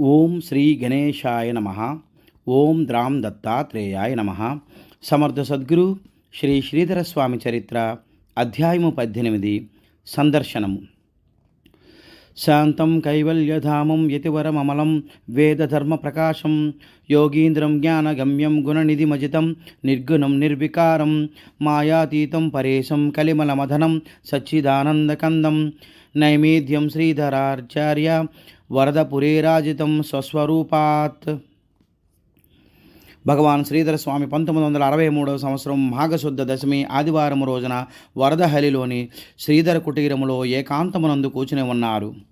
ఓం శ్రీ గణేశాయ నమ. ఓం ద్రాం దత్తాత్రేయాయ నమ. సమర్థ సద్గురు శ్రీ శ్రీధర స్వామి చరిత్ర అధ్యాయము పద్దెనిమిది. సందర్శనము. శాంతం కైవల్యధామం యతివరమమలం వేదధర్మ ప్రకాశం యోగీంద్రం జ్ఞానగమ్యం గుణనిధిమజితం నిర్గుణం నిర్వికారం మాయాతీతం పరేశం కలిమలమధనం సచ్చిదానందకందం నైవేద్యం శ్రీధరాచార్య వరదపురేరాజితం స్వస్వరూపాత్ భగవాన్ శ్రీధర స్వామి పంతొమ్మిది వందల అరవై మూడవ సంవత్సరం మాఘశుద్ధ దశమి ఆదివారం రోజున వరదహలిలోని శ్రీధర కుటీరములో ఏకాంతమునందు కూర్చుని ఉన్నారు.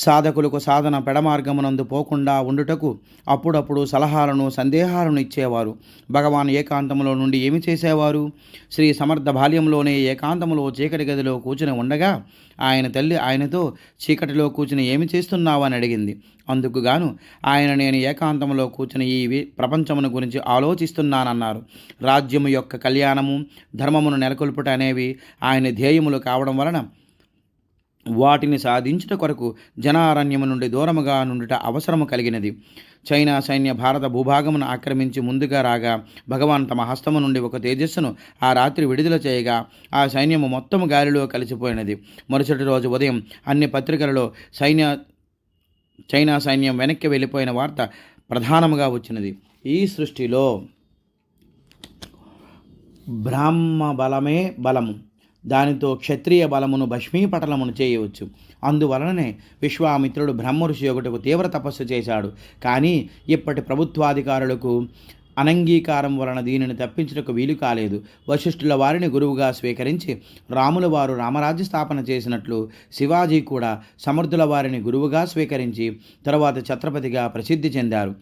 సాధకులకు సాధన పెడమార్గమునందు పోకుండా ఉండుటకు అప్పుడప్పుడు సలహాలను సందేహాలను ఇచ్చేవారు. భగవాన్ ఏకాంతములో నుండి ఏమి చేసేవారు? శ్రీ సమర్థ బాల్యంలోనే ఏకాంతములో చీకటి గదిలో కూర్చుని ఉండగా ఆయన తల్లి ఆయనతో చీకటిలో కూర్చుని ఏమి చేస్తున్నావు? అని అడిగింది. అందుకు గాను ఆయన నేను ఏకాంతంలో కూర్చుని ఈ ప్రపంచమును గురించి ఆలోచిస్తున్నానన్నారు. రాజ్యము యొక్క కళ్యాణము ధర్మమును నెలకొల్పుట అనేవి ఆయన ధ్యేయములు కావడం వలన వాటిని సాధించుట కొరకు జనారణ్యము నుండి దూరముగా నుండుట అవసరము కలిగినది. చైనా సైన్య భారత భూభాగమును ఆక్రమించి ముందుగా రాగా భగవాన్ తమ హస్తము నుండి ఒక తేజస్సును ఆ రాత్రి విడుదల చేయగా ఆ సైన్యము మొత్తము గాలిలో కలిసిపోయినది. మరుసటి రోజు ఉదయం అన్ని పత్రికలలో సైన్య చైనా సైన్యం వెనక్కి వెళ్ళిపోయిన వార్త ప్రధానముగా వచ్చినది. ఈ సృష్టిలో బ్రాహ్మ బలమే బలము. దానితో క్షత్రియ బలమును భస్మీపటలమును చేయవచ్చు. అందువలననే విశ్వామిత్రుడు బ్రహ్మఋషి ఒకటకు తీవ్ర తపస్సు చేశాడు. కానీ ఇప్పటి ప్రభుత్వాధికారులకు అనంగీకారం వలన దీనిని తప్పించుటకు వీలు కాలేదు. వశిష్ఠుల వారిని గురువుగా స్వీకరించి రాముల వారు రామరాజ్య స్థాపన చేసినట్లు శివాజీ కూడా సమర్థుల వారిని గురువుగా స్వీకరించి తరువాత ఛత్రపతిగా ప్రసిద్ధి చెందారు.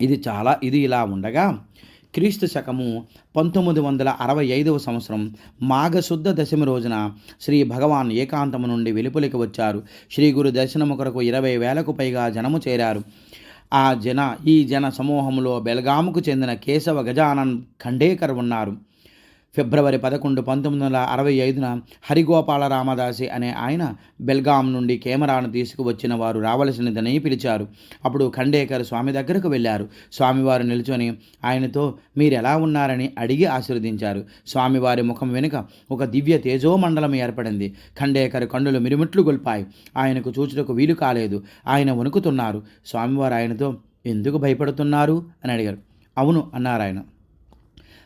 ఇది చాలా ఇది ఇలా ఉండగా క్రీస్తు శకము పంతొమ్మిది వందల అరవై ఐదవ సంవత్సరం మాఘశుద్ధ దశమి రోజున శ్రీ భగవాన్ ఏకాంతము నుండి వెలుపలికి వచ్చారు. శ్రీ గురు దర్శనము కొరకు ఇరవై వేలకు పైగా జనము చేరారు. ఆ జన ఈ జన సమూహంలో బెల్గాముకు చెందిన కేశవ గజానన్ ఖండేకర్ ఉన్నారు. ఫిబ్రవరి పదకొండు పంతొమ్మిది వందల అరవై ఐదున హరిగోపాల రామదాసి అనే ఆయన బెల్గాం నుండి కెమెరాను తీసుకువచ్చిన వారు రావలసినదని పిలిచారు. అప్పుడు ఖండేకర్ స్వామి దగ్గరకు వెళ్ళారు. స్వామివారు నిల్చొని ఆయనతో మీరు ఎలా ఉన్నారని అడిగి ఆశీర్వదించారు. స్వామివారి ముఖం వెనుక ఒక దివ్య తేజోమండలం ఏర్పడింది. ఖండేకర్ కన్నులు మిరుమిట్లు గొల్పాయి. ఆయనకు చూచుటకు వీలు కాలేదు. ఆయన వణుకుతున్నారు. స్వామివారు ఆయనతో ఎందుకు భయపడుతున్నారు? అని అడిగారు. అవును అన్నారు ఆయన.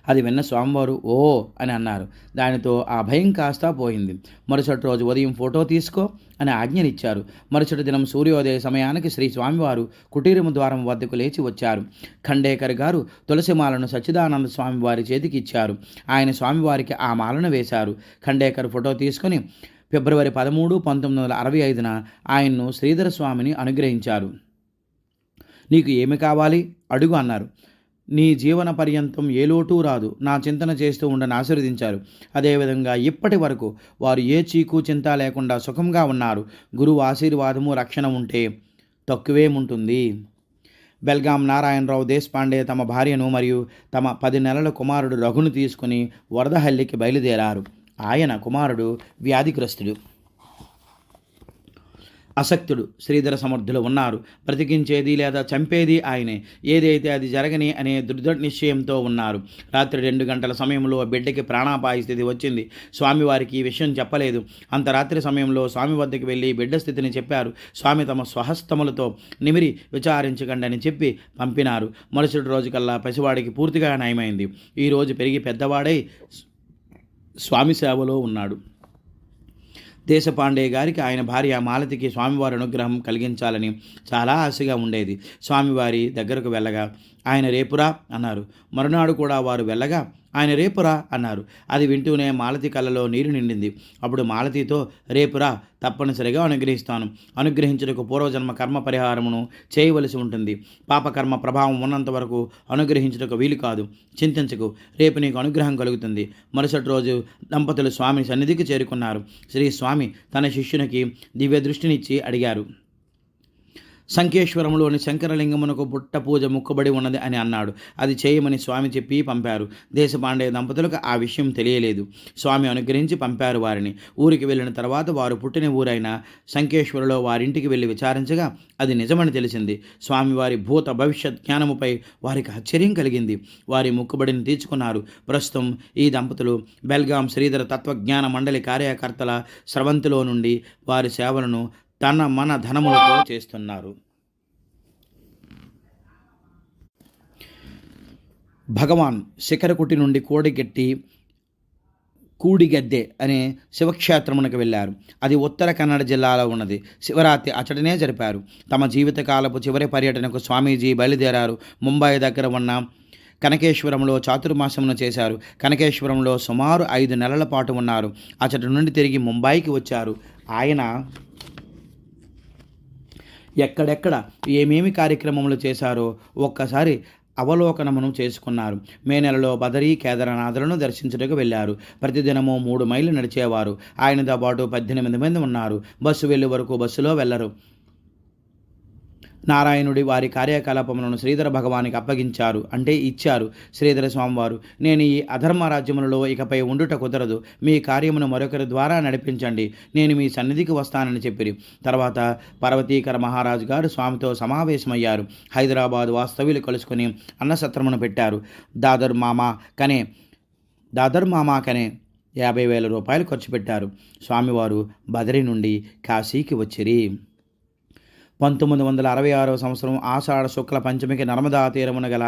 అది విన్న స్వామివారు ఓ అని అన్నారు. దానితో ఆ భయం కాస్త పోయింది. మరుసటి రోజు ఉదయం ఫోటో తీసుకో అని ఆజ్ఞనిచ్చారు. మరుసటి దినం సూర్యోదయ సమయానికి శ్రీ స్వామివారు కుటీరము ద్వారం వద్దకు లేచి వచ్చారు. ఖండేకర్ గారు తులసిమాలను సచ్చిదానంద స్వామివారి చేతికి ఇచ్చారు. ఆయన స్వామివారికి ఆ మాలను వేశారు. ఖండేకర్ ఫోటో తీసుకొని ఫిబ్రవరి పదమూడు పంతొమ్మిది వందల అరవై ఐదున ఆయన్ను శ్రీధర స్వామిని అనుగ్రహించారు. నీకు ఏమి కావాలి? అడుగు అన్నారు. నీ జీవన పర్యంతం ఏ లోటు రాదు. నా చింతన చేస్తూ ఉండని ఆశీర్వదించారు. అదేవిధంగా ఇప్పటి వరకు వారు ఏ చీకు చింత లేకుండా సుఖంగా ఉన్నారు. గురువు ఆశీర్వాదము రక్షణ ఉంటే తక్కువేముంటుంది. బెల్గాం నారాయణరావు దేశపాండే తమ భార్యను మరియు తమ పది నెలల కుమారుడు రఘును తీసుకుని వరదహల్లికి బయలుదేరారు. ఆయన కుమారుడు వ్యాధిగ్రస్తుడు. అసక్తుడు. శ్రీధర సమర్థులు ఉన్నారు. బ్రతికించేది లేదా చంపేది ఆయనే. ఏదైతే అది జరగని అనే దృఢ నిశ్చయంతో ఉన్నారు. రాత్రి రెండు గంటల సమయంలో బిడ్డకి ప్రాణాపాయ స్థితి వచ్చింది. స్వామివారికి ఈ విషయం చెప్పలేదు. అంత రాత్రి సమయంలో స్వామి వద్దకు వెళ్ళి బిడ్డ స్థితిని చెప్పారు. స్వామి తమ స్వహస్తములతో నిమిరి విచారించకండి అని చెప్పి పంపినారు. మరుసటి రోజుకల్లా పసివాడికి పూర్తిగా నయమైంది ఈ రోజు పెరిగి పెద్దవాడై స్వామి సేవలో ఉన్నాడు. దేశపాండే గారికి ఆయన భార్య మాలతికి స్వామివారి అనుగ్రహం కలిగించాలని చాలా ఆశగా ఉండేది. స్వామివారి దగ్గరకు వెళ్ళగా ఆయన రేపురా? అన్నారు. మరునాడు కూడా వారు వెళ్ళగా ఆయన రేపురా అన్నారు. అది వింటూనే మాలతి కళ్ళలో నీరు నిండింది. అప్పుడు మాలతితో రేపురా తప్పనిసరిగా అనుగ్రహిస్తాను. అనుగ్రహించుటకు పూర్వజన్మ కర్మ పరిహారమును చేయవలసి ఉంటుంది. పాపకర్మ ప్రభావం ఉన్నంత వరకు అనుగ్రహించుటకు వీలు కాదు. చింతించకు. రేపు నీకు అనుగ్రహం కలుగుతుంది. మరుసటి రోజు దంపతులు స్వామి సన్నిధికి చేరుకున్నారు. శ్రీ స్వామి తన శిష్యునికి దివ్య దృష్టినిచ్చి అడిగారు. సంకేశ్వరంలోని శంకరలింగమునకు పుట్ట పూజ ముక్కబడి ఉన్నది అని అన్నాడు. అది చేయమని స్వామి చెప్పి పంపారు. దేశపాండే దంపతులకు ఆ విషయం తెలియలేదు. స్వామి అనుగ్రహించి పంపారు వారిని. ఊరికి వెళ్ళిన తర్వాత వారు పుట్టిన ఊరైన సంకేశ్వరలో వారింటికి వెళ్ళి విచారించగా అది నిజమని తెలిసింది. స్వామివారి భూత భవిష్యత్ జ్ఞానముపై వారికి ఆశ్చర్యం కలిగింది. వారి ముక్కుబడిని తీర్చుకున్నారు. ప్రస్తుతం ఈ దంపతులు బెల్గాం శ్రీధర తత్వజ్ఞాన మండలి కార్యకర్తల స్రవంతిలో నుండి వారి సేవలను తన మన ధనములతో చేస్తున్నారు. భగవాన్ శిఖరకుటి నుండి కోడిగెట్టి కూడిగద్దె అనే శివక్షేత్రమునకు వెళ్ళారు. అది ఉత్తర కన్నడ జిల్లాలో ఉన్నది. శివరాత్రి అచటనే జరిపారు. తమ జీవితకాలపు చివరి పర్యటనకు స్వామీజీ బయలుదేరారు. ముంబై దగ్గర ఉన్న కనకేశ్వరంలో చాతుర్మాసమును చేశారు. కనకేశ్వరంలో సుమారు ఐదు నెలల పాటు ఉన్నారు. అచటి నుండి తిరిగి ముంబైకి వచ్చారు. ఆయన ఎక్కడెక్కడ ఏమేమి కార్యక్రమములు చేశారో ఒక్కసారి అవలోకనమును చేసుకున్నారు. మే నెలలో బదరీ కేదారనాథులను దర్శించుటకు వెళ్ళారు. ప్రతిదినము మూడు మైళ్ళు నడిచేవారు. ఆయనతో పాటు పద్దెనిమిది మంది ఉన్నారు. బస్సు వెళ్ళే వరకు బస్సులో వెళ్ళరు నారాయణుడి వారి కార్యకలాపములను శ్రీధర భగవానికి అప్పగించారు. అంటే ఇచ్చారు శ్రీధర స్వామివారు. నేను ఈ అధర్మ రాజ్యములలో ఇకపై ఉండుట కుదరదు. మీ కార్యమును మరొకరి ద్వారా నడిపించండి. నేను మీ సన్నిధికి వస్తానని చెప్పిరి. తర్వాత పర్వతీకర మహారాజు గారు స్వామితో సమావేశమయ్యారు. హైదరాబాద్ వాస్తవ్యులు కలుసుకొని అన్నసత్రమును పెట్టారు. దాదర్ మామ కనే దాదర్ మామా కనే యాభై వేల రూపాయలు ఖర్చు పెట్టారు. స్వామివారు బదరి నుండి కాశీకి వచ్చిరి. పంతొమ్మిది వందల అరవై ఆరవ సంవత్సరం ఆషాఢ శుక్ల పంచమికి నర్మదా తీరమున గల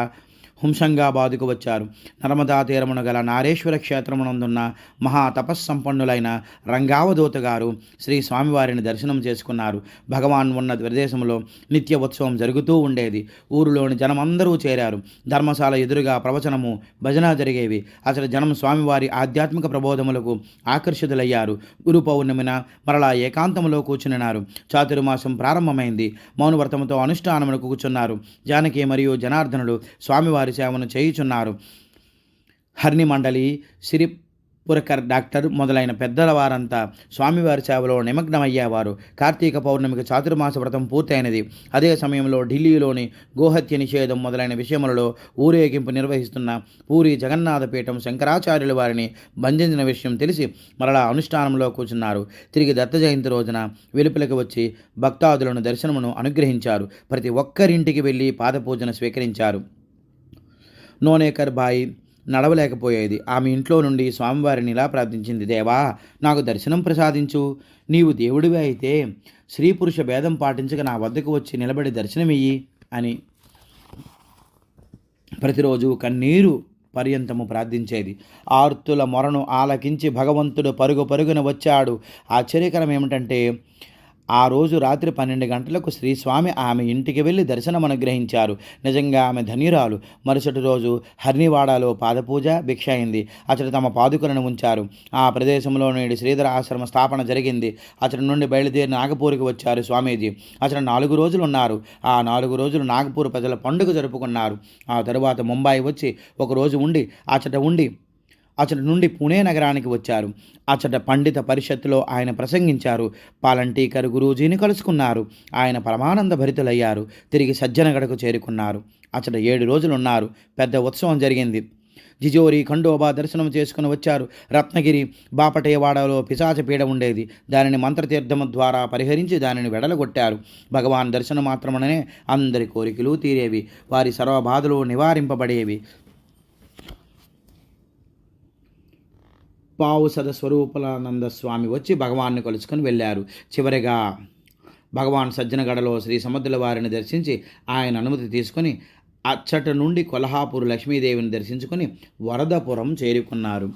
హుంసంగాబాదుకు వచ్చారు. నర్మదా తీరమున గల నారేశ్వర క్షేత్రమునందున్న మహా తపస్సంపన్నులైన రంగావధూత గారు శ్రీ స్వామివారిని దర్శనం చేసుకున్నారు. భగవాన్ ఉన్న ప్రదేశంలో నిత్య ఉత్సవం జరుగుతూ ఉండేది. ఊరిలోని జనమందరూ చేరారు. ధర్మశాల ఎదురుగా ప్రవచనము భజన జరిగేవి. అసలు జనం స్వామివారి ఆధ్యాత్మిక ప్రబోధములకు ఆకర్షితులయ్యారు. గురు పౌర్ణమిన మరలా ఏకాంతంలో కూర్చునినారు. చాతుర్మాసం ప్రారంభమైంది. మౌనవ్రతముతో అనుష్ఠానమును కూర్చున్నారు. జానకి మరియు జనార్దనుడు స్వామివారి సేవను చేయుచున్నారు. హర్ని మండలి సిరి పురకర్ డాక్టర్ మొదలైన పెద్దల వారంతా స్వామివారి సేవలో నిమగ్నమయ్యేవారు. కార్తీక పౌర్ణమికి చాతుర్మాస వ్రతం పూర్తయినది. అదే సమయంలో ఢిల్లీలోని గోహత్య నిషేధం మొదలైన విషయములలో ఊరేగింపు నిర్వహిస్తున్న పూరి జగన్నాథపీఠం శంకరాచార్యుల వారిని బంధించిన విషయం తెలిసి మరలా అనుష్ఠానంలో కూర్చున్నారు తిరిగి దత్త జయంతి రోజున వెలుపలికి వచ్చి భక్తాదులను దర్శనమును అనుగ్రహించారు. ప్రతి ఒక్కరింటికి వెళ్ళి పాదపూజను స్వీకరించారు. నోనేకర్ బాయి నడవలేకపోయేది. ఆమె ఇంట్లో నుండి స్వామివారిని ఇలా ప్రార్థించింది దేవా నాకు దర్శనం ప్రసాదించు. నీవు దేవుడివి అయితే స్త్రీ పురుష భేదం పాటించక నా వద్దకు వచ్చి నిలబడి దర్శనమియ్యి అని ప్రతిరోజు కన్నీరు పర్యంతము ప్రార్థించేది. ఆర్తుల మొరను ఆలకించి భగవంతుడు పరుగు పరుగున వచ్చాడు. ఆశ్చర్యకరం ఏమిటంటే ఆ రోజు రాత్రి పన్నెండు గంటలకు శ్రీస్వామి ఆమె ఇంటికి వెళ్ళి దర్శనం అనుగ్రహించారు. నిజంగా ఆమె ధన్యురాలు మరుసటి రోజు హర్నివాడలో పాదపూజ భిక్ష అయింది అతడు తమ పాదుకలను ఉంచారు. ఆ ప్రదేశంలో నేడు శ్రీధర ఆశ్రమ స్థాపన జరిగింది. అతడి నుండి బయలుదేరి నాగపూర్కి వచ్చారు స్వామీజీ. అతడు నాలుగు రోజులు ఉన్నారు. ఆ నాలుగు రోజులు నాగపూర్ ప్రజల పండుగ జరుపుకున్నారు. ఆ తరువాత ముంబాయి వచ్చి ఒకరోజు ఉండి అచట ఉండి అతడి నుండి పుణే నగరానికి వచ్చారు. అతడ పండిత పరిషత్తులో ఆయన ప్రసంగించారు. పాలంటీకర్ గురూజీని కలుసుకున్నారు. ఆయన పరమానంద భరితులయ్యారు. తిరిగి సజ్జనగడకు చేరుకున్నారు. అతడు ఏడు రోజులు ఉన్నారు పెద్ద ఉత్సవం జరిగింది. జిజోరి ఖండోబా దర్శనం చేసుకుని వచ్చారు. రత్నగిరి బాపటేవాడలో పిశాచ పీడ ఉండేది. దానిని మంత్రతీర్థము ద్వారా పరిహరించి దానిని వెడలగొట్టారు. భగవాన్ దర్శనం మాత్రమనే అందరి కోరికలు తీరేవి. వారి సర్వబాధలు నివారింపబడేవి. పావుసద స్వరూపానంద స్వామి వచ్చి భగవాన్ని కలుసుకొని వెళ్ళారు. చివరిగా భగవాన్ సజ్జనగడలో శ్రీ సముద్రుల వారిని దర్శించి ఆయన అనుమతి తీసుకొని అచ్చట నుండి కొల్హాపూర్ లక్ష్మీదేవిని దర్శించుకొని వరదపురం చేరుకున్నారు.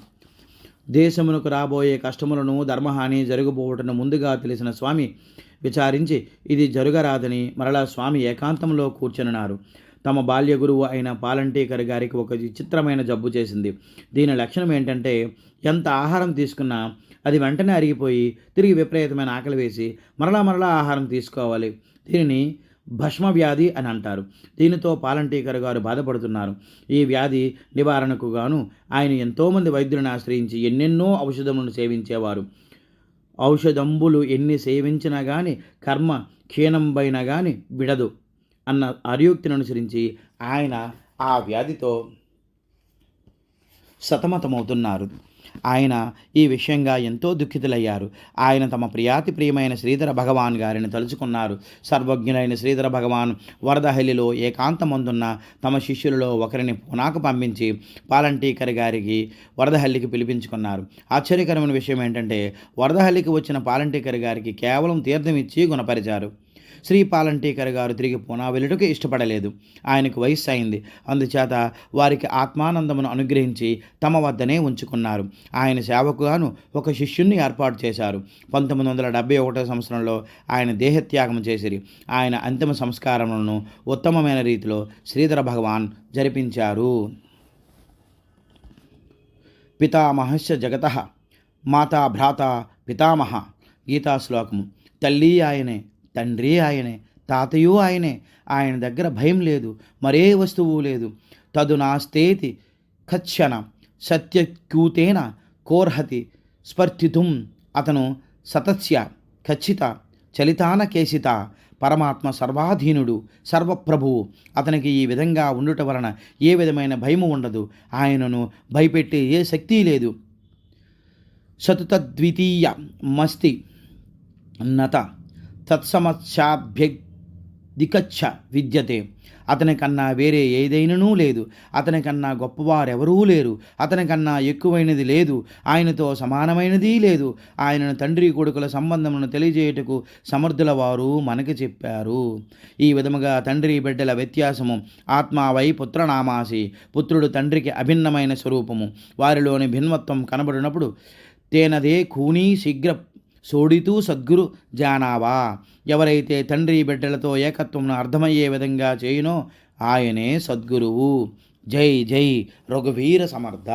దేశమునకు రాబోయే కష్టములను ధర్మహాని జరగబోవటను ముందుగా తెలిసిన స్వామి విచారించి ఇది జరగరాదని మరలా స్వామి ఏకాంతంలో కూర్చున్నారు. తమ బాల్య గురువు అయిన పాలంటీకర్ గారికి ఒక విచిత్రమైన జబ్బు చేసింది. దీని లక్షణం ఏంటంటే ఎంత ఆహారం తీసుకున్నా అది వెంటనే అరిగిపోయి తిరిగి విపరీతమైన ఆకలి వేసి మరలా మరలా ఆహారం తీసుకోవాలి. దీనిని భస్మ వ్యాధి అని అంటారు. దీనితో పాలంటీకర్ గారు బాధపడుతున్నారు. ఈ వ్యాధి నివారణకు గాను ఆయన ఎంతోమంది వైద్యులను ఆశ్రయించి ఎన్నెన్నో ఔషధములను సేవించేవారు. ఔషధంబులు ఎన్ని సేవించినా కానీ కర్మ క్షీణంబైనా కానీ విడదు. అన్న అర్యోక్తిని అనుసరించి ఆయన ఆ వ్యాధితో సతమతమవుతున్నారు. ఆయన ఈ విషయంగా ఎంతో దుఃఖితులయ్యారు. ఆయన తమ ప్రియాతి ప్రియమైన శ్రీధర భగవాన్ గారిని తలుచుకున్నారు. సర్వజ్ఞులైన శ్రీధర భగవాన్ వరదహల్లిలో ఏకాంతమందున్న తమ శిష్యులలో ఒకరిని పునాకు పంపించి పాలంటీకర్ గారికి వరదహల్లికి పిలిపించుకున్నారు. ఆశ్చర్యకరమైన విషయం ఏంటంటే వరదహల్లికి వచ్చిన పాలంటీకర్ గారికి కేవలం తీర్థం ఇచ్చి గుణపరిచారు. శ్రీ పాలంటీకర్ గారు తిరిగి పూనా? వెళ్ళుటకు ఇష్టపడలేదు. ఆయనకు వయస్సు అయింది అందుచేత వారికి ఆత్మానందమును అనుగ్రహించి తమ వద్దనే ఉంచుకున్నారు. ఆయన సేవకుగాను ఒక శిష్యుణ్ణి ఏర్పాటు చేశారు. పంతొమ్మిది వందల డెబ్బై ఒకటో సంవత్సరంలో ఆయన దేహత్యాగం చేసిరి. ఆయన అంతిమ సంస్కారములను ఉత్తమమైన రీతిలో శ్రీధర భగవాన్ జరిపించారు. పితామహస్య జగత మాతా భ్రాత పితామహ. గీతా శ్లోకము తల్లి ఆయనే తండ్రి ఆయనే తాతయు ఆయనే ఆయన దగ్గర భయం లేదు మరే వస్తువు లేదు. తదు నాస్తేతి కచ్చన సత్యక్యూతేన కోర్హతి స్పర్ధితుం అతను సతస్య ఖచ్చిత చలితాన కేసిత పరమాత్మ సర్వాధీనుడు సర్వప్రభువు అతనికి ఈ విధంగా ఉండుట వలన ఏ విధమైన భయము ఉండదు. ఆయనను భయపెట్టే ఏ శక్తి లేదు. సతుతద్వితీయ మస్తి నత. తత్సమస్యాభ్యధికచ్చ విద్యతే. అతని కన్నా వేరే ఏదైననూ లేదు. అతని కన్నా గొప్పవారెవరూ లేరు. అతనికన్నా ఎక్కువైనది లేదు. ఆయనతో సమానమైనది లేదు. ఆయనను తండ్రి కొడుకుల సంబంధమును తెలియజేయుటకు సమర్థుల వారు మనకి చెప్పారు. ఈ విధముగా తండ్రి బిడ్డల వ్యత్యాసము ఆత్మావై పుత్రనామాసి పుత్రుడు తండ్రికి అభిన్నమైన స్వరూపము. వారిలోని భిన్నత్వం కనబడినప్పుడు తేనదే కూనీ శీఘ్ర సోడితూ సద్గురు జానావా. ఎవరైతే తండ్రి బిడ్డలతో ఏకత్వంను అర్థమయ్యే విధంగా చేయునో ఆయనే సద్గురువు. జై జై రఘువీర సమర్థ.